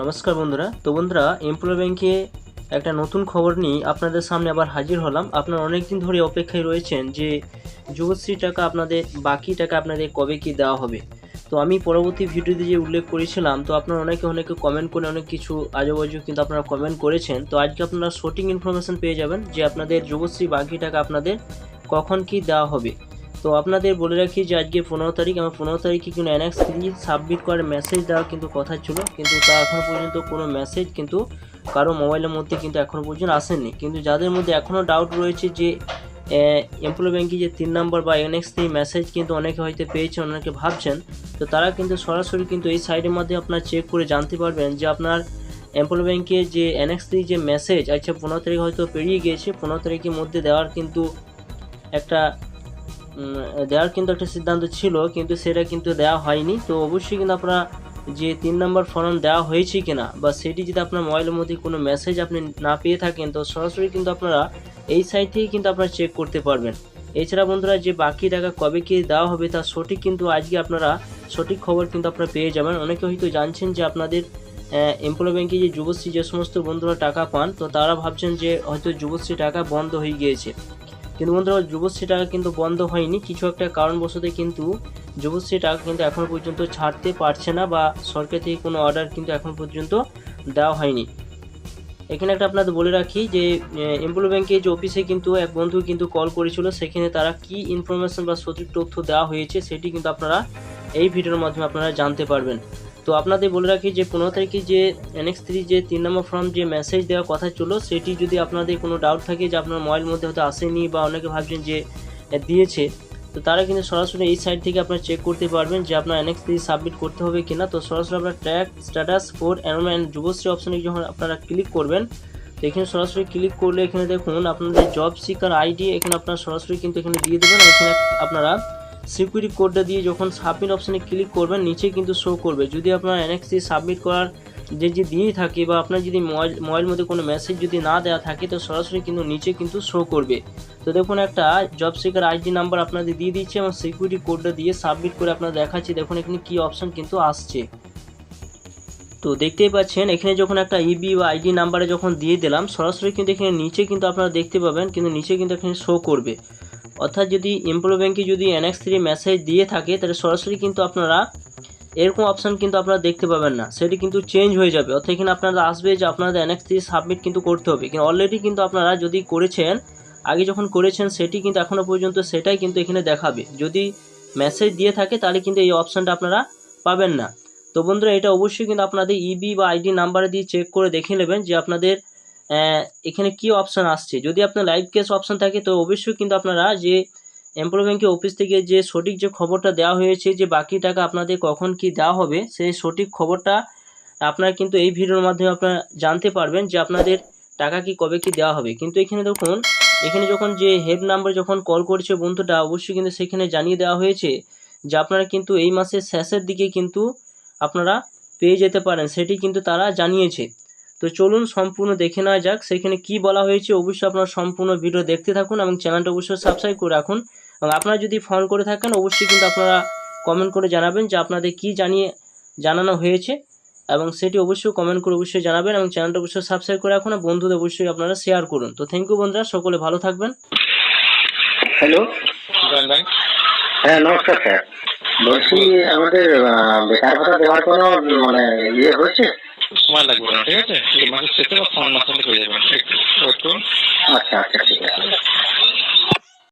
নমস্কার বন্ধুরা। তো বন্ধুরা, এমপ্লয় ব্যাংকে একটা নতুন খবর নিয়ে আপনাদের সামনে আবার হাজির হলাম। আপনারা অনেক দিন ধরে অপেক্ষায় রয়েছেন যে যুবশ্রী টাকা আপনাদের, বাকি টাকা আপনাদের কবে কি দেওয়া হবে। তো আমি পরবর্তী ভিডিওতে যে উল্লেখ করেছিলাম, তো আপনারা অনেকে অনেকে কমেন্ট করে অনেক কিছু আজুবাজু কিন্তু আপনারা কমেন্ট করেছেন। তো আজকে আপনারা সঠিক ইনফরমেশন পেয়ে যাবেন যে আপনাদের যুবশ্রী বাকি টাকা আপনাদের কখন কি দেওয়া হবে। তো আপনাদের বলে রাখি যে আজকে পনেরো তারিখ, আমার পনেরো তারিখে কিন্তু এনএক্স থ্রি সাবমিট করার মেসেজ দেওয়া কিন্তু কথা ছিল, কিন্তু তা এখনও পর্যন্ত কোনো মেসেজ কিন্তু কারও মোবাইলের মধ্যে কিন্তু এখনও পর্যন্ত আসেনি। কিন্তু যাদের মধ্যে এখনও ডাউট রয়েছে যে এমপ্লয় ব্যাঙ্কে যে তিন নম্বর বা এনএক্স থ্রি মেসেজ কিন্তু অনেকে হয়তো পেয়েছেন অনেকে ভাবছেন, তো তারা কিন্তু সরাসরি কিন্তু এই সাইডের মধ্যে আপনার চেক করে জানতে পারবেন যে আপনার এমপ্লয় ব্যাঙ্কে যে এনএক্স থ্রি যে মেসেজ আচ্ছা পনেরো তারিখ হয়তো পেরিয়ে গিয়েছে, পনেরো তারিখের মধ্যে দেওয়ার কিন্তু একটা দেওয়ার কিন্তু একটা সিদ্ধান্ত ছিল, কিন্তু সেটা কিন্তু দেওয়া হয়নি। তো অবশ্যই কিন্তু আপনারা যে তিন নম্বর ফর্ম দেওয়া হয়েছে কিনা বা সেটি যদি আপনার মোবাইলের মধ্যে কোনো মেসেজ আপনি না পেয়ে থাকেন, তো সরাসরি কিন্তু আপনারা এই সাইট থেকে কিন্তু আপনারা চেক করতে পারবেন। এছাড়া বন্ধুরা, যে বাকি টাকা কবে কি দেওয়া হবে তার সঠিক কিন্তু আজকে আপনারা সঠিক খবর কিন্তু আপনারা পেয়ে যাবেন। অনেকে হয়তো জানছেন যে আপনাদের এমপ্লয় ব্যাংকে যে যুবশ্রী যে সমস্ত বন্ধুরা টাকা পান, তো তারা ভাবছেন যে হয়তো যুবশ্রী টাকা বন্ধ হয়ে গিয়েছে। কিন্তু বন্ধুরা, যুবশ্রী টাকা কিন্তু বন্ধ হয়নি। কিছু একটা কারণবশত কিন্তু যুবশ্রী টাকা কিন্তু এখন পর্যন্ত ছাড়তে পারছে না বা সরকার থেকে কোনো অর্ডার কিন্তু এখন পর্যন্ত দেওয়া হয়নি। এখানে একটা আপনাদের বলে রাখি যে এমপ্লয় ব্যাংকে যে অফিসে কিন্তু এক বন্ধু কিন্তু কল করেছিল, সেখানে তারা কি ইনফরমেশন বা সঠিক তথ্য দেওয়া হয়েছে সেটি কিন্তু আপনারা এই ভিডিওর মাধ্যমে আপনারা জানতে পারবেন। তো আপনাদের বলে রাখি যে পনেরো তারিখে যে এনএক্স থ্রি যে তিন নম্বর ফর্ম যে মেসেজ দেওয়ার কথা ছিল, সেটি যদি আপনাদের কোনো ডাউট থাকে যে আপনার মোবাইল মধ্যে হয়তো আসেনি বা অনেকে ভাবছেন যে দিয়েছে, তো তারা কিন্তু সরাসরি এই সাইট থেকে আপনারা চেক করতে পারবেন যে আপনার এনএক্স থ্রি সাবমিট করতে হবে কিনা। তো সরাসরি আপনার track status for enrolment Yuvashree অপশনে যখন আপনারা ক্লিক করবেন, তো এখানে সরাসরি ক্লিক করলে এখানে দেখুন, আপনাদের জব সিকার আইডি এখানে আপনারা সরাসরি কিন্তু এখানে দিয়ে দেবেন। এখানে আপনারা সিকিউরিটি কোডটা দিয়ে যখন সাবমিট অপশানে ক্লিক করবেন, নিচে কিন্তু শো করবে। যদি আপনার এনএক্সি সাবমিট করার যে যে দিয়েই থাকে বা আপনার যদি মোবাইল মোবাইল মধ্যে কোনো মেসেজ যদি না দেওয়া থাকে, তো সরাসরি কিন্তু নিচে কিন্তু শো করবে। তো দেখুন একটা জব সিকার আইডি নাম্বার আপনাদের দিয়ে দিচ্ছে এবং সিকিউরিটি কোডটা দিয়ে সাবমিট করে আপনারা দেখাচ্ছি। দেখুন এখানে কি অপশন কিন্তু আসছে। তো দেখতেই পাচ্ছেন, এখানে যখন একটা ইবি বা আইডি নাম্বারে যখন দিয়ে দিলাম, সরাসরি কিন্তু এখানে নিচে কিন্তু আপনারা দেখতে পাবেন, কিন্তু নিচে কিন্তু এখানে শো করবে। অর্থাৎ যদি এমপ্লয় ব্যাংকে যদি এনএক্স থ্রি মেসেজ দিয়ে থাকে, তাহলে সরাসরি কিন্তু আপনারা এরকম অপশান কিন্তু আপনারা দেখতে পাবেন না। সেটি কিন্তু চেঞ্জ হয়ে যাবে। অর্থাৎ এখানে আপনারা আসবে যে আপনাদের এনএক্স থ্রি সাবমিট কিন্তু করতে হবে। কিন্তু অলরেডি কিন্তু আপনারা যদি করেছেন, আগে যখন করেছেন, সেটি কিন্তু এখনও পর্যন্ত সেটাই কিন্তু এখানে দেখাবে। যদি মেসেজ দিয়ে থাকে, তাহলে কিন্তু এই অপশানটা আপনারা পাবেন না। তো বন্ধুরা, এটা অবশ্যই কিন্তু আপনাদের ইবি বা আইডি নাম্বার দিয়ে চেক করে দেখে নেবেন যে আপনাদের এখানে কি অপশান আসছে? যদি আপনার লাইভ কেস অপশান থাকে, তো অবশ্যই কিন্তু আপনারা যে এমপ্লয় ব্যাংকের অফিস থেকে যে সঠিক যে খবরটা দেওয়া হয়েছে, যে বাকি টাকা আপনাদের কখন কি দেওয়া হবে, সেই সঠিক খবরটা আপনারা কিন্তু এই ভিডিওর মাধ্যমে আপনারা জানতে পারবেন যে আপনাদের টাকা কি, কবে কি দেওয়া হবে। কিন্তু এখানে দেখুন, এখানে যখন যে হেল্প নাম্বার যখন কল করছে বন্ধুটা, অবশ্যই কিন্তু সেখানে জানিয়ে দেওয়া হয়েছে যে আপনারা কিন্তু এই মাসের শেষের দিকে কিন্তু আপনারা পেয়ে যেতে পারেন। সেটি কিন্তু তারা জানিয়েছে। তো চলুন সম্পূর্ণ দেখে নেওয়া যাক। সেখানে কি বলা হয়েছে অবশ্যই আপনারা সম্পূর্ণ ভিডিও দেখতে থাকুন এবং চ্যানেলটা অবশ্যই সাবস্ক্রাইব করে রাখুন। এবং আপনারা যদি ফোন করে থাকেন অবশ্যই কিন্তু আপনারা কমেন্ট করে জানাবেন যে আপনাদের কি জানিয়ে জানানো হয়েছে। এবং সেটি অবশ্যই কমেন্ট করে অবশ্যই জানাবেন এবং চ্যানেলটা অবশ্যই সাবস্ক্রাইব করে রাখুন আর বন্ধুদের অবশ্যই আপনারা শেয়ার করুন। তো থ্যাংক ইউ বন্ধুরা সকলে ভালো থাকবেন। হ্যালো হ্যাঁ নমস্কার স্যার। বলছি আমাদের বেকার ভাতা দেওয়ার কোনো মানে ইয়ে হচ্ছে সময় লাগবে না ঠিক আছে? এই মাসের শেষে বা ফোন মাসে হয়ে যাবে একটু আচ্ছা আচ্ছা ঠিক আছে।